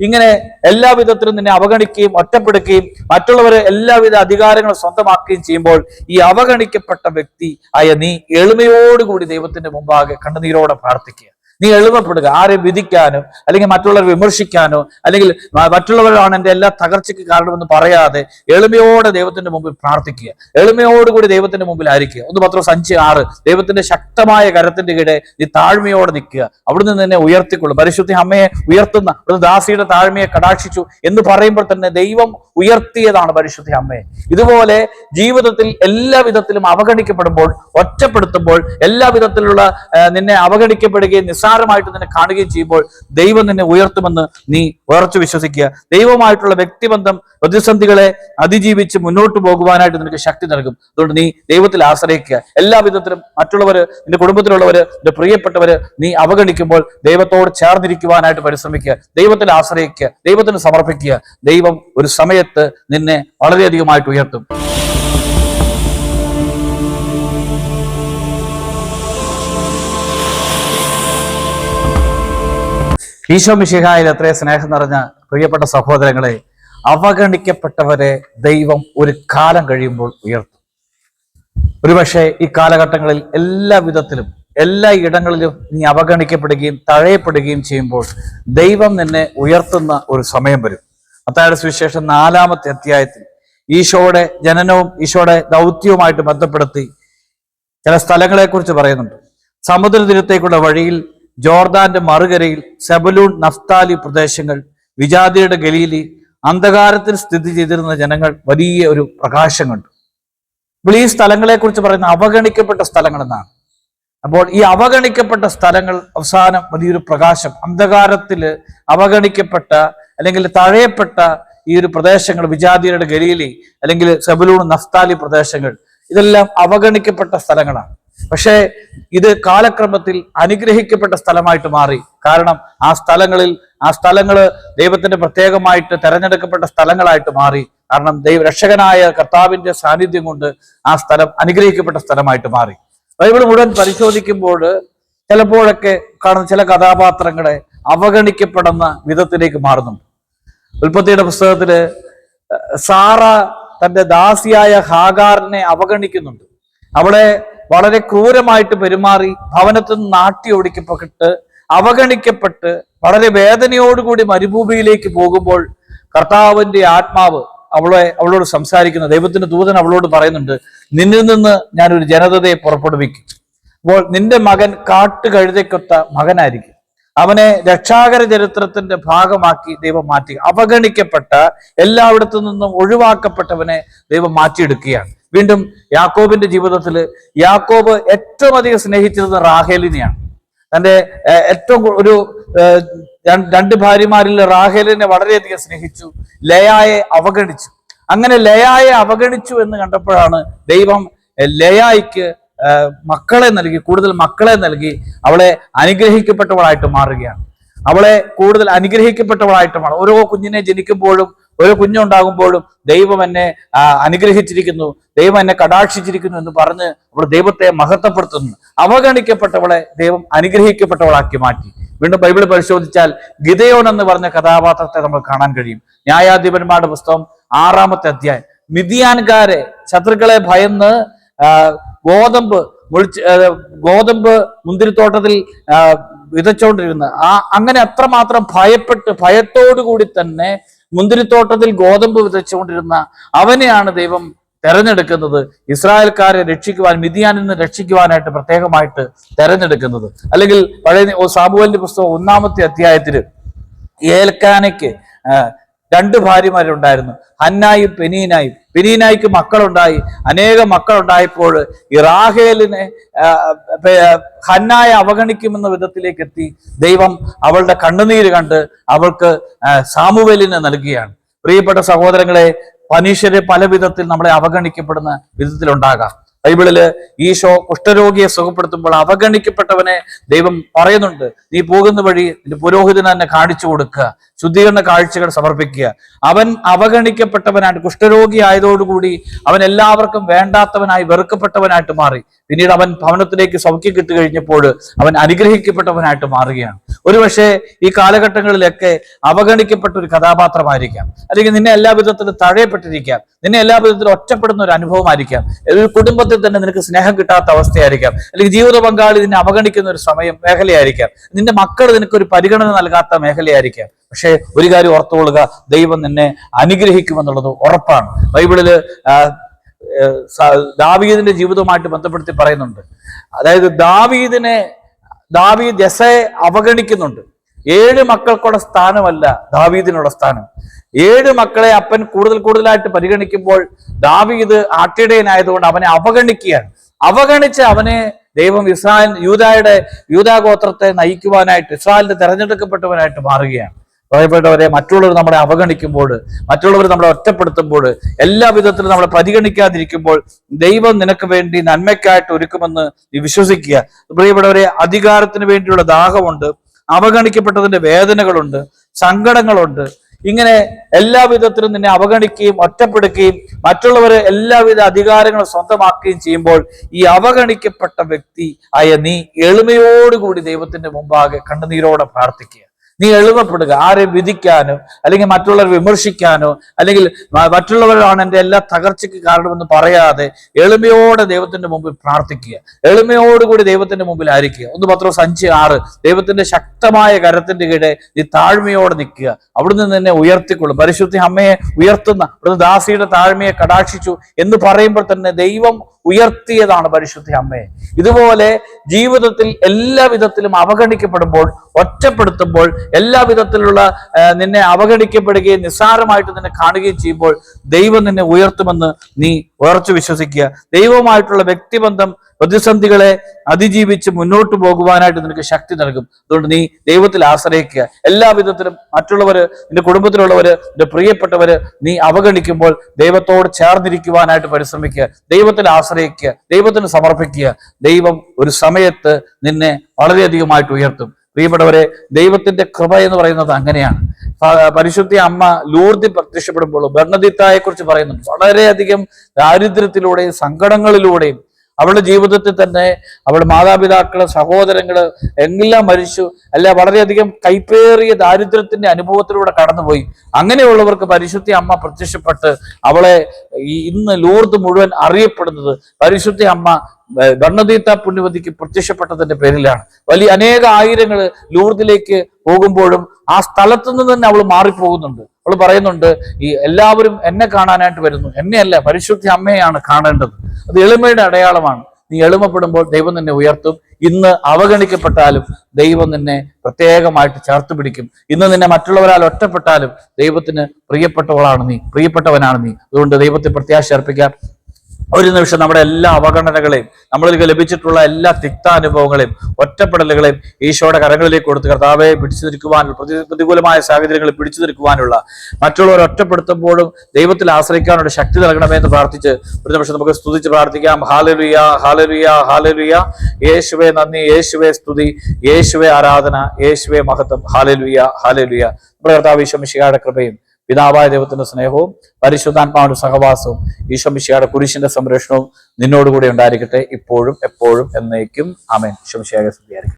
ഇങ്ങനെ എല്ലാവിധത്തിലും നിന്നെ അവഗണിക്കുകയും ഒറ്റപ്പെടുകയും മറ്റുള്ളവരെ എല്ലാവിധ അധികാരങ്ങളും സ്വന്തമാക്കുകയും ചെയ്യുമ്പോൾ ഈ അവഗണിക്കപ്പെട്ട വ്യക്തി ആയ നീ എളിമയോടുകൂടി ദൈവത്തിന്റെ മുമ്പാകെ കണ്ണുനീരോടെ പ്രാർത്ഥിക്കുക. നീ എളിമപ്പെടുക ആരെയും വിധിക്കാനോ അല്ലെങ്കിൽ മറ്റുള്ളവരെ വിമർശിക്കാനോ അല്ലെങ്കിൽ മറ്റുള്ളവരാണ് എന്റെ എല്ലാ തകർച്ചയ്ക്ക് കാരണമെന്ന് പറയാതെ എളിമയോടെ ദൈവത്തിന്റെ മുമ്പിൽ പ്രാർത്ഥിക്കുക. എളിമയോടുകൂടി ദൈവത്തിന്റെ മുമ്പിൽ ആയിരിക്കുക. ഒന്ന് പത്രം സഞ്ചി ആറ്. ദൈവത്തിന്റെ ശക്തമായ കരത്തിന്റെ കീഴെ നീ താഴ്മയോടെ നിൽക്കുക. അവിടുന്ന് നിന്നെ ഉയർത്തിക്കൊള്ളും. പരിശുദ്ധി അമ്മയെ ഉയർത്തുന്ന ഒരു ദാസിയുടെ താഴ്മയെ കടാക്ഷിച്ചു എന്ന് പറയുമ്പോൾ തന്നെ ദൈവം ഉയർത്തിയതാണ് പരിശുദ്ധി അമ്മയെ. ഇതുപോലെ ജീവിതത്തിൽ എല്ലാ വിധത്തിലും അവഗണിക്കപ്പെടുമ്പോൾ ഒറ്റപ്പെടുത്തുമ്പോൾ എല്ലാ വിധത്തിലുള്ള നിന്നെ അവഗണിക്കപ്പെടുകയും നിസ്സാരമായിട്ട് നിന്നെ കാണുകയും ചെയ്യുമ്പോൾ ദൈവം നിന്നെ ഉയർത്തുമെന്ന് നീ ഉറച്ചു വിശ്വസിക്കുക. ദൈവമായിട്ടുള്ള വ്യക്തിബന്ധം പ്രതിസന്ധികളെ അതിജീവിച്ച് മുന്നോട്ട് പോകുവാനായിട്ട് നിനക്ക് ശക്തി നൽകും. അതുകൊണ്ട് നീ ദൈവത്തിൽ ആശ്രയിക്കുക. എല്ലാ വിധത്തിലും മറ്റുള്ളവര് നിന്റെ കുടുംബത്തിലുള്ളവര് നിന്റെ പ്രിയപ്പെട്ടവര് നീ അവഗണിക്കുമ്പോൾ ദൈവത്തോട് ചേർന്നിരിക്കുവാനായിട്ട് പരിശ്രമിക്കുക. ദൈവത്തിൽ ആശ്രയിക്കുക. ദൈവത്തിന് സമർപ്പിക്കുക. ദൈവം ഒരു സമയത്ത് നിന്നെ വളരെയധികമായിട്ട് ഉയർത്തും. ഈശോ മിശിഹായിൽ എത്ര സ്നേഹം നിറഞ്ഞ പ്രിയപ്പെട്ട സഹോദരങ്ങളെ അവഗണിക്കപ്പെട്ടവരെ ദൈവം ഒരു കാലം കഴിയുമ്പോൾ ഉയർത്തും. ഒരുപക്ഷെ ഈ കാലഘട്ടങ്ങളിൽ എല്ലാ വിധത്തിലും എല്ലാ ഇടങ്ങളിലും നീ അവഗണിക്കപ്പെടുകയും തഴയപ്പെടുകയും ചെയ്യുമ്പോൾ ദൈവം നിന്നെ ഉയർത്തുന്ന ഒരു സമയം വരും. അത്താഴ സുവിശേഷം നാലാമത്തെ അധ്യായത്തിൽ ഈശോയുടെ ജനനവും ഈശോയുടെ ദൗത്യവുമായിട്ട് ബന്ധപ്പെടുത്തി ചില സ്ഥലങ്ങളെക്കുറിച്ച് പറയുന്നുണ്ട്. സമുദ്രതീരത്തേക്കുള്ള വഴിയിൽ ജോർദാന്റെ മറുകരയിൽ സെബലൂൺ നഫ്താലി പ്രദേശങ്ങൾ വിജാതിയുടെ ഗലീലി അന്ധകാരത്തിൽ സ്ഥിതി ചെയ്തിരുന്ന ജനങ്ങൾ വലിയ ഒരു പ്രകാശം കണ്ടു. അപ്പോൾ ഈ സ്ഥലങ്ങളെ കുറിച്ച് പറയുന്ന അവഗണിക്കപ്പെട്ട സ്ഥലങ്ങൾ എന്നാണ് അപ്പോൾ ഈ അവഗണിക്കപ്പെട്ട സ്ഥലങ്ങൾ അവസാനം വലിയൊരു പ്രകാശം അന്ധകാരത്തിൽ അവഗണിക്കപ്പെട്ട അല്ലെങ്കിൽ തഴയപ്പെട്ട ഈ ഒരു പ്രദേശങ്ങൾ വിജാതിയുടെ ഗലീലി അല്ലെങ്കിൽ സെബലൂൺ നഫ്താലി പ്രദേശങ്ങൾ ഇതെല്ലാം അവഗണിക്കപ്പെട്ട സ്ഥലങ്ങളാണ്. പക്ഷേ ഇത് കാലക്രമത്തിൽ അനുഗ്രഹിക്കപ്പെട്ട സ്ഥലമായിട്ട് മാറി. കാരണം ആ സ്ഥലങ്ങളിൽ ആ സ്ഥലങ്ങൾ ദൈവത്തിന്റെ പ്രത്യേകമായിട്ട് തെരഞ്ഞെടുക്കപ്പെട്ട സ്ഥലങ്ങളായിട്ട് മാറി. കാരണം ദൈവ രക്ഷകനായ കർത്താവിന്റെ സാന്നിധ്യം കൊണ്ട് ആ സ്ഥലം അനുഗ്രഹിക്കപ്പെട്ട സ്ഥലമായിട്ട് മാറി. ബൈബിൾ മുഴുവൻ പരിശോധിക്കുമ്പോൾ ചിലപ്പോഴൊക്കെ കാണുന്ന ചില കഥാപാത്രങ്ങളെ അവഗണിക്കപ്പെടുന്ന വിധത്തിലേക്ക് മാറുന്നുണ്ട്. ഉൽപ്പത്തിയുടെ പുസ്തകത്തിൽ സാറ തന്റെ ദാസിയായ ഹാഗാറിനെ അവഗണിക്കുന്നുണ്ട്. അവളെ വളരെ ക്രൂരമായിട്ട് പെരുമാറി ഭവനത്തിൽ നിന്ന് നാട്ടി ഓടിക്കപ്പെട്ട് അവഗണിക്കപ്പെട്ട് വളരെ വേദനയോടുകൂടി മരുഭൂമിയിലേക്ക് പോകുമ്പോൾ കർത്താവിന്റെ ആത്മാവ് അവളെ അവളോട് സംസാരിക്കുന്ന. ദൈവത്തിന്റെ ദൂതൻ അവളോട് പറയുന്നുണ്ട് നിന്നിൽ നിന്ന് ഞാൻ ഒരു ജനതയെ പുറപ്പെടുവിക്കും. അപ്പോൾ നിന്റെ മകൻ കാട്ടുകഴുതയ്ക്കൊത്ത മകനായിരിക്കും. അവനെ രക്ഷാകര ചരിത്രത്തിന്റെ ഭാഗമാക്കി ദൈവം മാറ്റി. അവഗണിക്കപ്പെട്ട എല്ലായിടത്തു നിന്നും ഒഴിവാക്കപ്പെട്ടവനെ ദൈവം മാറ്റിയെടുക്കുകയാണ്. വീണ്ടും യാക്കോബിന്റെ ജീവിതത്തിൽ യാക്കോബ് ഏറ്റവും അധികം സ്നേഹിച്ചിരുന്നത് റാഹേലിനെയാണ്. തന്റെ ഏറ്റവും ഒരു രണ്ട് ഭാര്യമാരിൽ റാഹേലിനെ വളരെയധികം സ്നേഹിച്ചു ലയായെ അവഗണിച്ചു. അങ്ങനെ ലയായെ അവഗണിച്ചു എന്ന് കണ്ടപ്പോഴാണ് ദൈവം ലയായിക്ക് മക്കളെ നൽകി കൂടുതൽ മക്കളെ നൽകി അവളെ അനുഗ്രഹിക്കപ്പെട്ടവളായിട്ട് മാറുകയാണ്. അവളെ കൂടുതൽ അനുഗ്രഹിക്കപ്പെട്ടവളായിട്ടുമാണ്. ഓരോ കുഞ്ഞിനെ ജനിക്കുമ്പോഴും ഓരോ കുഞ്ഞുണ്ടാകുമ്പോഴും ദൈവം എന്നെ അനുഗ്രഹിച്ചിരിക്കുന്നു. ദൈവം എന്നെ കടാക്ഷിച്ചിരിക്കുന്നു എന്ന് പറഞ്ഞ് അവൾ ദൈവത്തെ മഹത്വപ്പെടുത്തുന്നു. അവഗണിക്കപ്പെട്ടവളെ ദൈവം അനുഗ്രഹിക്കപ്പെട്ടവളാക്കി മാറ്റി. വീണ്ടും ബൈബിൾ പരിശോധിച്ചാൽ ഗിതയോൻ എന്ന് പറഞ്ഞ കഥാപാത്രത്തെ നമ്മൾ കാണാൻ കഴിയും. ന്യായാധിപന്മാരുടെ പുസ്തകം ആറാമത്തെ അധ്യായം. മിതിയാൻകാരെ ശത്രുക്കളെ ഭയന്ന് ഗോതമ്പ് മുളിച്ച് ഗോതമ്പ് മുന്തിരിത്തോട്ടത്തിൽ വിതച്ചോണ്ടിരുന്ന ആ അങ്ങനെ അത്രമാത്രം ഭയപ്പെട്ട് ഭയത്തോടു കൂടി തന്നെ മുന്തിരിത്തോട്ടത്തിൽ ഗോതമ്പ് വിതച്ചുകൊണ്ടിരുന്ന അവനെയാണ് ദൈവം തെരഞ്ഞെടുക്കുന്നത്. ഇസ്രായേൽക്കാരെ രക്ഷിക്കുവാൻ മിതിയാനിൽ നിന്ന് രക്ഷിക്കുവാനായിട്ട് പ്രത്യേകമായിട്ട് തെരഞ്ഞെടുക്കുന്നത്. അല്ലെങ്കിൽ പഴയ സാബുവലിന്റെ പുസ്തകം ഒന്നാമത്തെ അധ്യായത്തിൽ ഏൽക്കാനയ്ക്ക് രണ്ട് ഭാര്യമാരുണ്ടായിരുന്നു. ഹന്നായും പെനീനായും. പെനീനായിക്ക് മക്കളുണ്ടായി. അനേകം മക്കളുണ്ടായപ്പോൾ ഈ റാഹേലിനെ ഹന്നായ അവഗണിക്കുമെന്ന വിധത്തിലേക്ക് എത്തി ദൈവം അവളുടെ കണ്ണുനീര് കണ്ട് അവൾക്ക് സാമുവേലിനെ നൽകുകയാണ് പ്രിയപ്പെട്ട സഹോദരങ്ങളെ മനുഷ്യരെ പല വിധത്തിൽ നമ്മളെ അവഗണിക്കപ്പെടുന്ന വിധത്തിലുണ്ടാകാം. ബൈബിളിൽ ഈശോ കുഷ്ഠരോഗിയെ സുഖപ്പെടുത്തുമ്പോൾ അവഗണിക്കപ്പെട്ടവനെ ദൈവം പറയുന്നുണ്ട് നീ പോകുന്ന വഴി നിന്റെ പുരോഹിതന് തന്നെ കാണിച്ചു കൊടുക്കുക ശുദ്ധീകരണ കാഴ്ചകൾ സമർപ്പിക്കുക. അവൻ അവഗണിക്കപ്പെട്ടവനായിട്ട് കുഷ്ഠരോഗി ആയതോടുകൂടി അവൻ എല്ലാവർക്കും വേണ്ടാത്തവനായി വെറുക്കപ്പെട്ടവനായിട്ട് മാറി. പിന്നീട് അവൻ ഭവനത്തിലേക്ക് സൗഖ്യം കിട്ടി കഴിഞ്ഞപ്പോൾ അവൻ അനുഗ്രഹിക്കപ്പെട്ടവനായിട്ട് മാറുകയാണ്. ഒരുപക്ഷെ ഈ കാലഘട്ടങ്ങളിലൊക്കെ അവഗണിക്കപ്പെട്ട ഒരു കഥാപാത്രമായിരിക്കാം. അല്ലെങ്കിൽ നിന്നെ എല്ലാ വിധത്തിലും തഴയപ്പെട്ടിരിക്കാം. നിന്നെ എല്ലാ വിധത്തിലും ഒറ്റപ്പെടുന്ന ഒരു അനുഭവമായിരിക്കാം. ഒരു കുടുംബത്തിൽ തന്നെ നിനക്ക് സ്നേഹം കിട്ടാത്ത അവസ്ഥയായിരിക്കാം. അല്ലെങ്കിൽ ജീവിത പങ്കാളി നിന്നെ അവഗണിക്കുന്ന ഒരു സമയം മേഖലയായിരിക്കാം. നിന്റെ മക്കൾ നിനക്ക് ഒരു പരിഗണന നൽകാത്ത മേഖലയായിരിക്കാം. പക്ഷേ ഒരു കാര്യം ഓർത്തുകൊള്ളുക. ദൈവം നിന്നെ അനുഗ്രഹിക്കുമെന്നുള്ളത് ഉറപ്പാണ്. ബൈബിളിൽ ദാവീദിന്റെ ജീവിതവുമായിട്ട് ബന്ധപ്പെടുത്തി പറയുന്നുണ്ട്. അതായത് ദാവീദിനെ ദാവീദ് യസയെ അവഗണിക്കുന്നുണ്ട്. ഏഴ് മക്കൾക്കുള്ള സ്ഥാനമല്ല ദാവീദിനുള്ള സ്ഥാനം. ഏഴ് മക്കളെ അപ്പൻ കൂടുതൽ കൂടുതലായിട്ട് പരിഗണിക്കുമ്പോൾ ദാവീദ് ആട്ടിടയനായതുകൊണ്ട് അവനെ അവഗണിക്കുകയാണ്. അവഗണിച്ച് അവനെ ദൈവം ഇസ്രായേൽ യൂതായുടെ യൂതാഗോത്രത്തെ നയിക്കുവാനായിട്ട് ഇസ്രായേലിന്റെ തെരഞ്ഞെടുക്കപ്പെട്ടവനായിട്ട് മാറുകയാണ്. പറയപ്പെട്ടവരെ മറ്റുള്ളവർ നമ്മളെ അവഗണിക്കുമ്പോൾ മറ്റുള്ളവർ നമ്മളെ ഒറ്റപ്പെടുത്തുമ്പോൾ എല്ലാ വിധത്തിലും നമ്മളെ പരിഗണിക്കാതിരിക്കുമ്പോൾ ദൈവം നിനക്ക് വേണ്ടി നന്മയ്ക്കായിട്ട് ഒരുക്കുമെന്ന് നീ വിശ്വസിക്കുക. പ്രിയപ്പെട്ടവരെ അധികാരത്തിന് വേണ്ടിയുള്ള ദാഹമുണ്ട് അവഗണിക്കപ്പെട്ടതിന്റെ വേദനകളുണ്ട് സങ്കടങ്ങളുണ്ട് ഇങ്ങനെ എല്ലാ വിധത്തിലും നിന്നെ അവഗണിക്കുകയും ഒറ്റപ്പെടുകയും മറ്റുള്ളവരെ എല്ലാവിധ അധികാരങ്ങളും സ്വന്തമാക്കുകയും ചെയ്യുമ്പോൾ ഈ അവഗണിക്കപ്പെട്ട വ്യക്തി ആയ നീ എളിമയോടുകൂടി ദൈവത്തിന്റെ മുമ്പാകെ കണ്ണുനീരോടെ പ്രാർത്ഥിക്കുക. നീ എളുപ്പപ്പെടുക. ആരെ വിധിക്കാനോ അല്ലെങ്കിൽ മറ്റുള്ളവരെ വിമർശിക്കാനോ അല്ലെങ്കിൽ മറ്റുള്ളവരാണ് എന്റെ എല്ലാ തകർച്ചയ്ക്ക് കാരണമെന്ന് പറയാതെ എളിമയോടെ ദൈവത്തിന്റെ മുമ്പിൽ പ്രാർത്ഥിക്കുക. എളിമയോടുകൂടി ദൈവത്തിന്റെ മുമ്പിൽ ആയിരിക്കുക. ഒന്ന് പത്രോസ് അഞ്ച് ആറ്. ദൈവത്തിന്റെ ശക്തമായ കരത്തിന്റെ കീഴെ നീ താഴ്മയോടെ നിൽക്കുക. അവിടുന്ന് നിന്നെ ഉയർത്തിക്കൊള്ളും. പരിശുദ്ധി അമ്മയെ ഉയർത്തുന്ന അവിടുന്ന് ദാസിയുടെ താഴ്മയെ കടാക്ഷിച്ചു എന്ന് പറയുമ്പോൾ തന്നെ ദൈവം ഉയർത്തിയതാണ് പരിശുദ്ധി അമ്മയെ. ഇതുപോലെ ജീവിതത്തിൽ എല്ലാ വിധത്തിലും അവഗണിക്കപ്പെടുമ്പോൾ ഒറ്റപ്പെടുത്തുമ്പോൾ എല്ലാ വിധത്തിലുള്ള നിന്നെ അവഗണിക്കപ്പെടുകയും നിസ്സാരമായിട്ട് നിന്നെ കാണുകയും ചെയ്യുമ്പോൾ ദൈവം നിന്നെ ഉയർത്തുമെന്ന് നീ ഉറച്ചു വിശ്വസിക്കുക. ദൈവവുമായിട്ടുള്ള വ്യക്തിബന്ധം പ്രതിസന്ധികളെ അതിജീവിച്ച് മുന്നോട്ട് പോകുവാനായിട്ട് നിനക്ക് ശക്തി നൽകും. അതുകൊണ്ട് നീ ദൈവത്തിൽ ആശ്രയിക്കുക. എല്ലാ വിധത്തിലും മറ്റുള്ളവര് നിന്റെ കുടുംബത്തിലുള്ളവര് നിന്റെ പ്രിയപ്പെട്ടവര് നീ അവഗണിക്കുമ്പോൾ ദൈവത്തോട് ചേർന്നിരിക്കുവാനായിട്ട് പരിശ്രമിക്കുക. ദൈവത്തിൽ ആശ്രയിക്കുക. ദൈവത്തിന് സമർപ്പിക്കുക. ദൈവം ഒരു സമയത്ത് നിന്നെ വളരെയധികമായിട്ട് ഉയർത്തും. പ്രിയപ്പെട്ടവരെ ദൈവത്തിന്റെ കൃപ എന്ന് പറയുന്നത് അങ്ങനെയാണ്. പരിശുദ്ധി അമ്മ ലൂർദി പ്രത്യക്ഷപ്പെടുമ്പോൾ ഭരണദിത്തായെ കുറിച്ച് പറയുന്നു വളരെയധികം ദാരിദ്ര്യത്തിലൂടെയും സങ്കടങ്ങളിലൂടെയും അവളുടെ ജീവിതത്തിൽ തന്നെ അവളുടെ മാതാപിതാക്കൾ സഹോദരങ്ങൾ എല്ലാം മരിച്ചു. അല്ല വളരെയധികം കൈപ്പേറിയ ദാരിദ്ര്യത്തിന്റെ അനുഭവത്തിലൂടെ കടന്നുപോയി. അങ്ങനെയുള്ളവർക്ക് പരിശുദ്ധി അമ്മ പ്രത്യക്ഷപ്പെട്ട് അവളെ ഇന്ന് ലൂർദ് മുഴുവൻ അറിയപ്പെടുന്നത്. പരിശുദ്ധി അമ്മ ബർണദീത്ത പുണ്യവതിക്ക് പ്രത്യക്ഷപ്പെട്ടതിന്റെ പേരിലാണ്. വലിയ അനേക ആയിരങ്ങൾ ലൂർദിലേക്ക് പോകുമ്പോഴും ആ സ്ഥലത്തു നിന്ന് തന്നെ അവൾ മാറിപ്പോകുന്നുണ്ട്. അവൾ പറയുന്നുണ്ട് ഈ എല്ലാവരും എന്നെ കാണാനായിട്ട് വരുന്നു. എന്നെയല്ല പരിശുദ്ധി അമ്മയാണ് കാണേണ്ടത്. അത് എളിമയുടെ അടയാളമാണ്. നീ എളിമപ്പെടുമ്പോൾ ദൈവം നിന്നെ ഉയർത്തും. ഇന്ന് അവഗണിക്കപ്പെട്ടാലും ദൈവം നിന്നെ പ്രത്യേകമായിട്ട് ചേർത്ത് പിടിക്കും. ഇന്ന് നിന്നെ മറ്റുള്ളവരാൽ ഒറ്റപ്പെട്ടാലും ദൈവത്തിന് പ്രിയപ്പെട്ടവളാണ് നീ പ്രിയപ്പെട്ടവനാണ് നീ. അതുകൊണ്ട് ദൈവത്തെ പ്രത്യാശ അർപ്പിക്കാം ഒരു നിമിഷം നമ്മുടെ എല്ലാ അവഗണനകളെയും നമ്മളിലേക്ക് ലഭിച്ചിട്ടുള്ള എല്ലാ തിക്താനുഭവങ്ങളെയും ഒറ്റപ്പെടലുകളെയും ഈശോയുടെ കരങ്ങളിലേക്ക് കൊടുത്ത് കർത്താവെ പിടിച്ചു നിൽക്കുവാനുള്ള പ്രതി പ്രതികൂലമായ സാഹചര്യങ്ങളിൽ പിടിച്ചു നിൽക്കുവാനുള്ള മറ്റുള്ളവർ ഒറ്റപ്പെടുത്തുമ്പോഴും ദൈവത്തിൽ ആശ്രയിക്കാനുള്ള ശക്തി നൽകണമേ എന്ന് പ്രാർത്ഥിച്ച് ഒരു നിമിഷം നമുക്ക് സ്തുതിച്ച് പ്രാർത്ഥിക്കാം. ഹാലലുയ ഹാലലുയ ഹാലലുയ. യേശുവെ നന്ദി യേശുവെ സ്തുതി യേശുവെ ആരാധന യേശുവെ മഹത്വം. ഹാലലുയ ഹാലലുയ. നമ്മുടെ കർത്താവ് ഈശോ ഈശ്വമിശിയുടെ കൃപയും പിതാവായ ദൈവത്തിന്റെ സ്നേഹവും പരിശുദ്ധാത്മാവിന്റെ സഹവാസവും ഈശ്വമിശിയുടെ കുരിശിന്റെ സംരക്ഷണവും നിന്നോടുകൂടി ഉണ്ടായിരിക്കട്ടെ ഇപ്പോഴും എപ്പോഴും എന്നേക്കും. ആമേൻ. ഈശ്വമിശിയായ സ്തുതിയായിരിക്കും